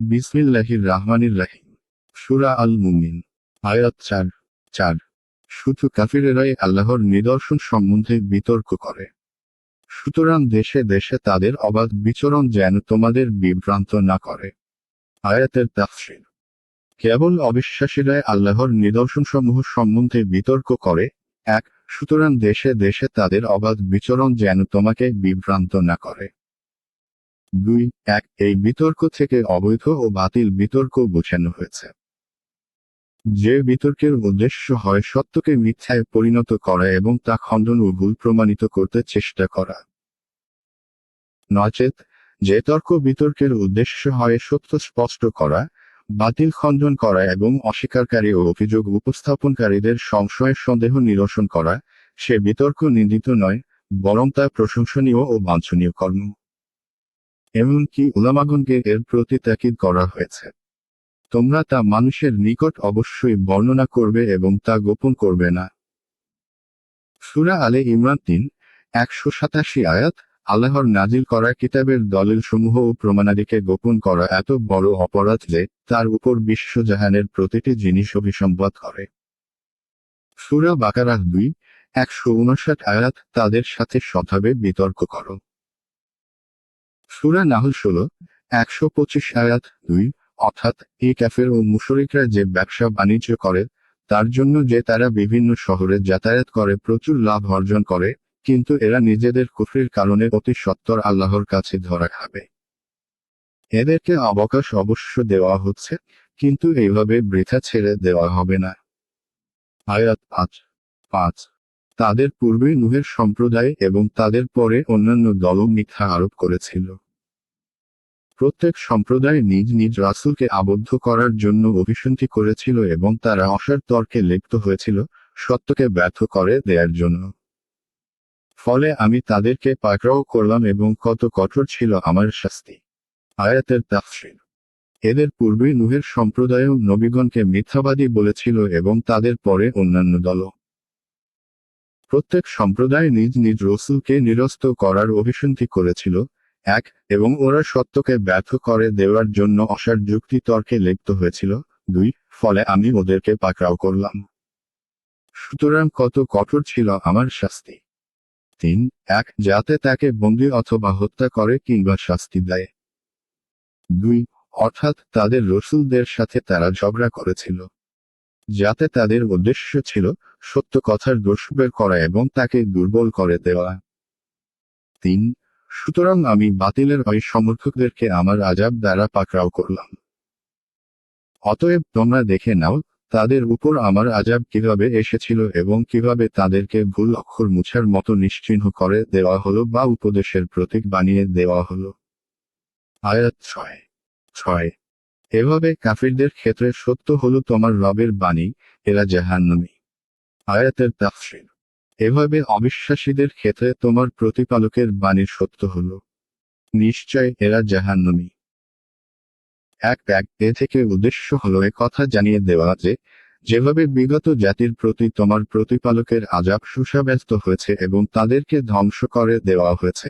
বিসমিল্লাহির রাহমানির রাহিম। সুরা আল মুমিন আয়াত চার চার। শুধু কাফিরেরাই আল্লাহর নিদর্শন সম্বন্ধে বিতর্ক করে। সুতরাং দেশে দেশে তাদের অবাধ বিচরণ যেন তোমাদের বিভ্রান্ত না করে। আয়াতের তাফসির। কেবল অবিশ্বাসীরাই আল্লাহর নিদর্শনসমূহ সম্বন্ধে বিতর্ক করে, এক, সুতরাং দেশে দেশে তাদের অবাধ বিচরণ যেন তোমাকে বিভ্রান্ত না করে। দুই, এক, এই বিতর্ক থেকে অবৈধ ও বাতিল বিতর্ক বোঝানো হয়েছে। যে বিতর্কের উদ্দেশ্য হয় সত্যকে মিথ্যায় পরিণত করা এবং তা খণ্ডন ও ভুল প্রমাণিত করতে চেষ্টা করা। নচেত, যে তর্ক বিতর্কের উদ্দেশ্য হয় সত্য স্পষ্ট করা, বাতিল খণ্ডন করা এবং অস্বীকারী ও অভিযোগ উপস্থাপনকারীদের সংশয় সন্দেহ নিরসন করা, সে বিতর্ক নিন্দিত নয়, বরং তা প্রশংসনীয় ও বাঞ্ছনীয় কর্ম। এমনকি উলামাগণকে এর প্রতি তাকিদ করা হয়েছে। তোমরা তা মানুষের নিকট অবশ্যই বর্ণনা করবে এবং তা গোপন করবে না। সুরা আলে ইমরান তিন, একশো সাতাশি আয়াত, আল্লাহর নাজিল করা কিতাবের দলিল সমূহ ও প্রমাণাদিকে গোপন করা এত বড় অপরাধ যে, তার উপর বিশ্বজাহানের প্রতিটি জিনিস অভিসম্পাদ করে। সুরা বাকারাহ দুই, একশো উনষাট আয়াত তাদের সাথে সভাবে বিতর্ক করো। সুরা নাহল ষোলো, একশো পঁচিশ আয়াত দুই, অর্থাৎ এই ক্যাফের ও মুশরিকরা যে ব্যবসা বাণিজ্য করে, তার জন্য যে তারা বিভিন্ন শহরে যাতায়াত করে প্রচুর লাভ অর্জন করে, কিন্তু এরা নিজেদের কুফরির কারণে অতি সত্তর আল্লাহর কাছে ধরা খাবে। এদেরকে অবকাশ অবশ্য দেওয়া হচ্ছে, কিন্তু এইভাবে বৃথা ছেড়ে দেওয়া হবে না। আয়াত পাঁচ পাঁচ, তাদের পূর্বে নুহের সম্প্রদায় এবং তাদের পরে অন্যান্য দলও মিথ্যা আরোপ করেছিল। প্রত্যেক সম্প্রদায় নিজ নিজ রাসুলকে আবদ্ধ করার জন্য অভিসন্ধি করেছিল এবং তারা অসার তর্কে লিপ্ত হয়েছিল, সত্যকে ব্যর্থ করে দেয়ার জন্য। ফলে আমি তাদেরকে পাকড়াও করলাম এবং কত কঠোর ছিল আমার শাস্তি। আয়াতের তাফসির। এদের পূর্বে নুহের সম্প্রদায়ও নবীগণকে মিথ্যাবাদী বলেছিল এবং তাদের পরে অন্যান্য দলও। প্রত্যেক সম্প্রদায় নিজ নিজ রসুলকে নিরস্ত করার অভিসন্ধি করেছিল এক, এবং ওরা সত্যকে ব্যর্থ করে দেওয়ার জন্য অসার যুক্তি তর্কে লিপ্ত হয়েছিল। দুই, ফলে আমি ওদেরকে পাকড়াও করলাম। সুতরাং কত কঠোর ছিল আমার শাস্তি। তিন, এক, যাতে তাকে বন্দি অথবা হত্যা করে কিংবা শাস্তি দেয়। দুই, অর্থাৎ তাদের রসুলদের সাথে তারা ঝগড়া করেছিল। যাতে তাদের উদ্দেশ্য ছিল সত্য কথার দোষ বের করা এবং তাকে দুর্বল করে দেওয়া। তিন সুতরাং আমি বাতিলের ওই সমর্থকদেরকে আমার আজাব দ্বারা পাকড়াও করলাম। অতএব তোমরা দেখে নাও, তাদের উপর আমার আজাব কীভাবে এসেছিল এবং কীভাবে তাদেরকে ভুল অক্ষর মুছার মতো নিশ্চিহ্ন করে দেওয়া হলো বা উপদেশের প্রতীক বানিয়ে দেওয়া হলো। আয়াত ছয়। ছয়। এভাবে কাফিরদের ক্ষেত্রে সত্য হলো তোমার রবের বাণী, এরা জাহান্নমী। আয়াতের তাফসির। এভাবে অবিশ্বাসীদের ক্ষেত্রে তোমার প্রতিপালকের বাণী সত্য হল। নিশ্চয় এরা জাহান্নমী। এক এক, এ থেকে উদ্দেশ্য হল এ কথা জানিয়ে দেওয়া যে, যেভাবে বিগত জাতির প্রতি তোমার প্রতিপালকের আজাব সুসাব্যস্ত হয়েছে এবং তাদেরকে ধ্বংস করে দেওয়া হয়েছে,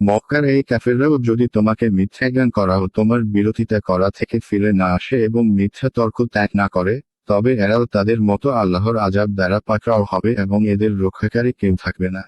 মক্কার এই ক্যাফেররাও যদি তোমাকে মিথ্যা জ্ঞান করা ও তোমার বিরোধিতা করা থেকে ফিরে না আসে এবং মিথ্যা তর্ক ত্যাগ না করে তবে এরাও তাদের মতো আল্লাহর আজাব দ্বারা পাকড়াও হবে এবং এদের রক্ষাকারী কেউ থাকবে না।